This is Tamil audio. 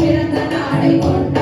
பிறந்த நாளை கொண்ட